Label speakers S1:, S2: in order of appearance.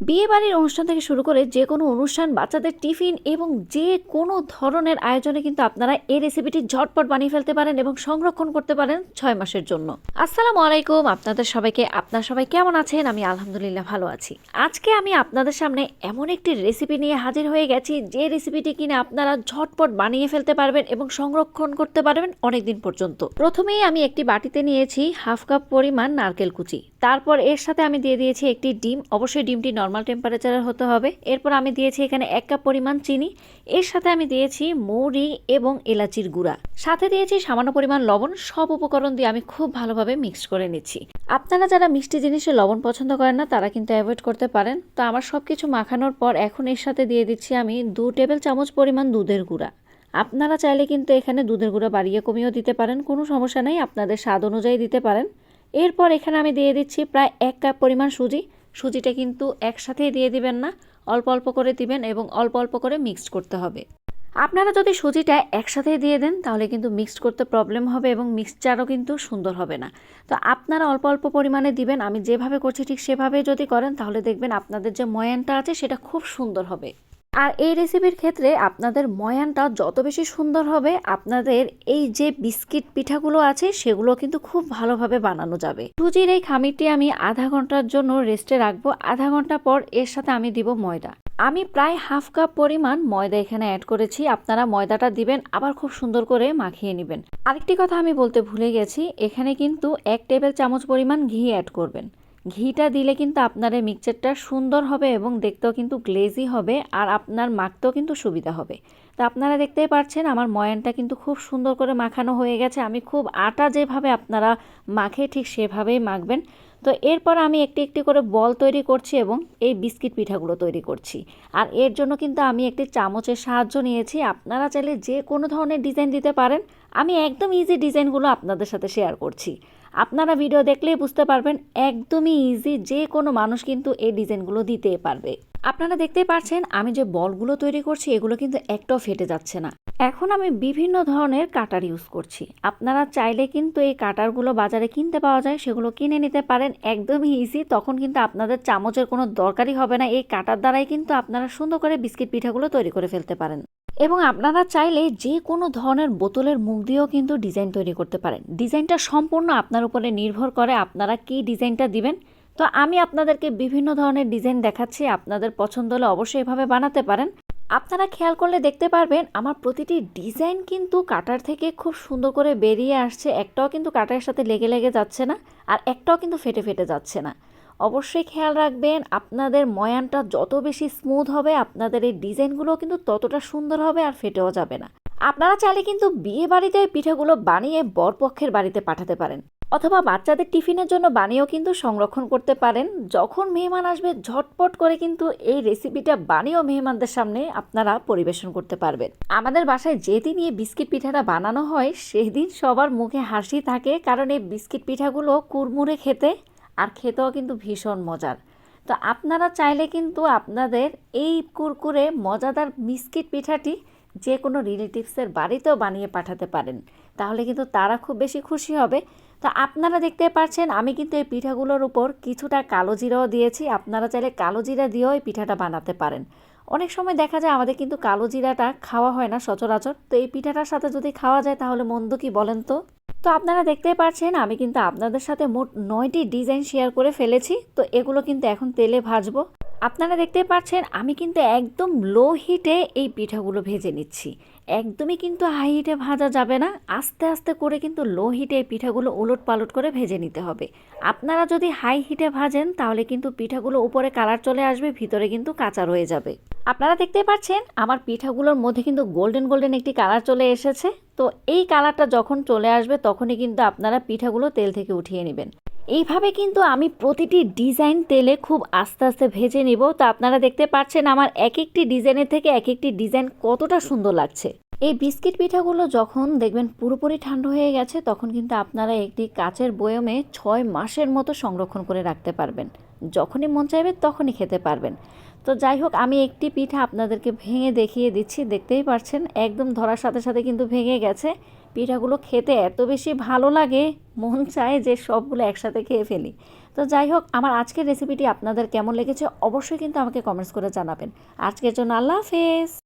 S1: বিয়ে বাড়ির অনুষ্ঠান থেকে শুরু করে যে কোনো অনুষ্ঠান, বাচ্চাদের টিফিন এবং যে কোনো ধরনের আয়োজনে কিন্তু আপনারা এই রেসিপিটি ঝটপট বানিয়ে ফেলতে পারেন এবং সংরক্ষণ করতে পারেন ছয় মাসের জন্য। আসসালামু আলাইকুম, আপনাদের সবাইকে, আপনার সবাই কেমন আছেন? আমি আলহামদুলিল্লাহ ভালো আছি। আজকে আমি আপনাদের সামনে এমন একটি রেসিপি নিয়ে হাজির হয়ে গেছি, যে রেসিপিটি কিনে আপনারা ঝটপট বানিয়ে ফেলতে পারবেন এবং সংরক্ষণ করতে পারবেন অনেকদিন পর্যন্ত। প্রথমেই আমি একটি বাটিতে নিয়েছি হাফ কাপ পরিমাণ নারকেল কুচি। তারপর এর সাথে আমি দিয়ে দিয়েছি একটি ডিম। অবশ্যই ডিমটি নর্মাল টেম্পারেচারের হতে হবে। এরপর আমি দিয়েছি এখানে এক কাপ পরিমাণ চিনি। এর সাথে আমি দিয়েছি মৌরি এবং এলাচির গুঁড়া। সাথে দিয়েছি সামান্য পরিমাণ লবণ। সব উপকরণ দিয়ে আমি খুব ভালোভাবে মিক্স করে নিচ্ছি। আপনারা যারা মিষ্টি জিনিসে লবণ পছন্দ করেন না, তারা কিন্তু অ্যাভয়েড করতে পারেন। তো আমার সব কিছু মাখানোর পর এখন এর সাথে দিয়ে দিচ্ছি আমি দু টেবিল চামচ পরিমাণ দুধের গুঁড়া। আপনারা চাইলে কিন্তু এখানে দুধের গুঁড়া বাড়িয়ে কমিয়েও দিতে পারেন। কোনো সমস্যা নেই। আপনাদের স্বাদ অনুযায়ী দিতে পারেন। এরপর এখানে আমি দিয়ে দিচ্ছি প্রায় এক কাপ পরিমাণ সুজি। সুজিটা কিন্তু একসাথেই দিয়ে দিবেন না, অল্প অল্প করে দিবেন এবং অল্প অল্প করে মিক্সড করতে হবে। আপনারা যদি সুজিটা একসাথে দিয়ে দেন, তাহলে কিন্তু মিক্সড করতে প্রবলেম হবে এবং মিক্সচারও কিন্তু সুন্দর হবে না। তো আপনারা অল্প অল্প পরিমাণে দিবেন, আমি যেভাবে করছি ঠিক সেভাবে যদি করেন, তাহলে দেখবেন আপনাদের যে ময়ানটা আছে, সেটা খুব সুন্দর হবে। আর এই রেসিপির ক্ষেত্রে আপনাদের ময়ানটা যত বেশি সুন্দর হবে, আপনাদের এই যে বিস্কিট পিঠাগুলো আছে, সেগুলো কিন্তু খুব ভালোভাবে বানানো যাবে। সুজির এই খামিরটি আমি আধা ঘণ্টার জন্য রেস্টে রাখব। আধা ঘণ্টা পর এর সাথে আমি দিব ময়দা। আমি প্রায় হাফ কাপ পরিমাণ ময়দা এখানে অ্যাড করেছি। আপনারা ময়দাটা দিবেন, আবার খুব সুন্দর করে মাখিয়ে নেবেন। আরেকটি কথা আমি বলতে ভুলে গেছি, এখানে কিন্তু এক টেবিল চামচ পরিমাণ ঘি অ্যাড করবেন। ঘিটা দিলে কিন্তু আপনার এই মিক্সচারটা সুন্দর হবে এবং দেখতেও কিন্তু গ্লেজি হবে আর আপনার মাখতেও কিন্তু সুবিধা হবে। তো আপনারা দেখতেই পাচ্ছেন আমার ময়ানটা কিন্তু খুব সুন্দর করে মাখানো হয়ে গেছে। আমি খুব আটা যেভাবে আপনারা মাখে ঠিক সেভাবেই মাখবেন। তো এরপর আমি একটি একটি করে বল তৈরি করছি এবং এই বিস্কিট পিঠাগুলো তৈরি করছি। আর এর জন্য কিন্তু আমি একটি চামচের সাহায্য নিয়েছি। আপনারা চাইলে যে কোনো ধরনের ডিজাইন দিতে পারেন। আমি একদম ইজি ডিজাইনগুলো আপনাদের সাথে শেয়ার করছি। আপনারা ভিডিও দেখলেই বুঝতে পারবেন একদমই ইজি যে কোনো মানুষ কিন্তু এই ডিজাইনগুলো দিতে পারবে। আপনারা দেখতে পাচ্ছেন আমি যে বলগুলো তৈরি করছি, এগুলো কিন্তু একটাও ফেটে যাচ্ছে না। এখন আমি বিভিন্ন ধরনের কাটার ইউজ করছি। আপনারা চাইলে কিন্তু এই কাটারগুলো বাজারে কিনতে পাওয়া যায়, সেগুলো কিনে নিতে পারেন, একদমই ইজি তখন কিন্তু আপনাদের চামচের কোনো দরকারই হবে না। এই কাটার দ্বারাই কিন্তু আপনারা সুন্দর করে বিস্কিট পিঠাগুলো তৈরি করে ফেলতে পারেন। এবং আপনারা চাইলে যে কোনো ধরনের বোতলের মুখ দিয়েও কিন্তু ডিজাইন তৈরি করতে পারেন। ডিজাইনটা সম্পূর্ণ আপনার উপরে নির্ভর করে আপনারা কি ডিজাইনটা দিবেন। তো আমি আপনাদেরকে বিভিন্ন ধরনের ডিজাইন দেখাচ্ছি, আপনাদের পছন্দ হলে অবশ্যই এভাবে বানাতে পারেন। আপনারা খেয়াল করলে দেখতে পারবেন, আমার প্রতিটি ডিজাইন কিন্তু কাটার থেকে খুব সুন্দর করে বেরিয়ে আসছে, একটাও কিন্তু কাটারের সাথে লেগে লেগে যাচ্ছে না, আর একটাও কিন্তু ফেটে ফেটে যাচ্ছে না। অবশ্যই খেয়াল রাখবেন, আপনাদের ময়ানটা যত বেশি স্মুথ হবে, আপনাদের এই ডিজাইনগুলো কিন্তু ততটা সুন্দর হবে আর ফেটেও যাবে না। আপনারা চাইলে কিন্তু বিয়ে বাড়িতে পিঠাগুলো বানিয়ে বরপক্ষের বাড়িতে পাঠাতে পারেন। অথবা বাচ্চাদের টিফিনের জন্য বানিয়েও কিন্তু সংরক্ষণ করতে পারেন। যখন মেহমান আসবে, ঝটপট করে কিন্তু এই রেসিপিটা বানিয়েও মেহমানদের সামনে আপনারা পরিবেশন করতে পারবেন। আমাদের বাসায় যেদিন এই বিস্কিট পিঠাটা বানানো হয়, সেদিন সবার মুখে হাসি থাকে, কারণ এই বিস্কিট পিঠাগুলো কুরমুরে খেতে আর খেতেও কিন্তু ভীষণ মজার। তো আপনারা চাইলে কিন্তু আপনাদের এই কুরকুরে মজাদার বিস্কিট পিঠাটি যে কোনো রিলেটিভসের বাড়িতেও বানিয়ে পাঠাতে পারেন। তাহলে কিন্তু তারা খুব বেশি খুশি হবে। তো আপনারা দেখতে পাচ্ছেন, আমি কিন্তু এই পিঠাগুলোর উপর কিছুটা কালো জিরাও দিয়েছি। আপনারা চাইলে কালো জিরা দিয়েও এই পিঠাটা বানাতে পারেন। অনেক সময় দেখা যায় আমাদের কিন্তু কালো জিরাটা খাওয়া হয় না সচরাচর। তো এই পিঠাটার সাথে যদি খাওয়া যায় তাহলে মন্দ কি বলেন তো? তো আপনারা দেখতেই পাচ্ছেন আমি কিন্তু আপনাদের সাথে মোট নয়টি ডিজাইন শেয়ার করে ফেলেছি, তো এগুলো কিন্তু এখন তেলে ভাজবো। আপনারা দেখতে পাচ্ছেন আমি কিন্তু একদম লো হিটে এই পিঠাগুলো ভেজে নিচ্ছি। একদমই কিন্তু হাই হিটে ভাজা যাবে না, আস্তে আস্তে করে কিন্তু লো হিটে এই পিঠাগুলো উলট পালট করে ভেজে নিতে হবে। আপনারা যদি হাই হিটে ভাজেন, তাহলে কিন্তু পিঠাগুলো উপরে কালার চলে আসবে, ভিতরে কিন্তু কাঁচা রয়ে যাবে। আপনারা দেখতে পাচ্ছেন, আমার পিঠাগুলোর মধ্যে কিন্তু গোল্ডেন গোল্ডেন একটি কালার চলে এসেছে। তো এই কালারটা যখন চলে আসবে, তখনই কিন্তু আপনারা পিঠাগুলো তেল থেকে উঠিয়ে নেবেন। এইভাবে কিন্তু আমি প্রতিটি ডিজাইন তেলে খুব আস্তে আস্তে ভেজে নিব। তো আপনারা দেখতে পাচ্ছেন, আমার এক একটি ডিজাইনের থেকে এক একটি ডিজাইন কতটা সুন্দর লাগছে। এই বিস্কিট পিঠাগুলো যখন দেখবেন পুরোপুরি ঠান্ডা হয়ে গেছে, তখন কিন্তু আপনারা একটি কাচের বয়মে ছয় মাসের মতো সংরক্ষণ করে রাখতে পারবেন। যখনই মন চাইবে, তখনই খেতে পারবেন। তো যাই হোক, আমি একটি পিঠা আপনাদেরকে ভেঙে দেখিয়ে দিচ্ছি। দেখতেই পারছেন, একদম ধরার সাথে সাথে কিন্তু ভেঙে গেছে। পিঠাগুলো খেতে এত বেশি ভালো লাগে, মন চায় যে সবগুলো একসাথে খেয়ে ফেলি। তো যাই হোক, আমার আজকের রেসিপিটি আপনাদের কেমন লেগেছে অবশ্যই কিন্তু আমাকে কমেন্টস করে জানাবেন। আজকের জন্য আল্লাহ হাফেজ।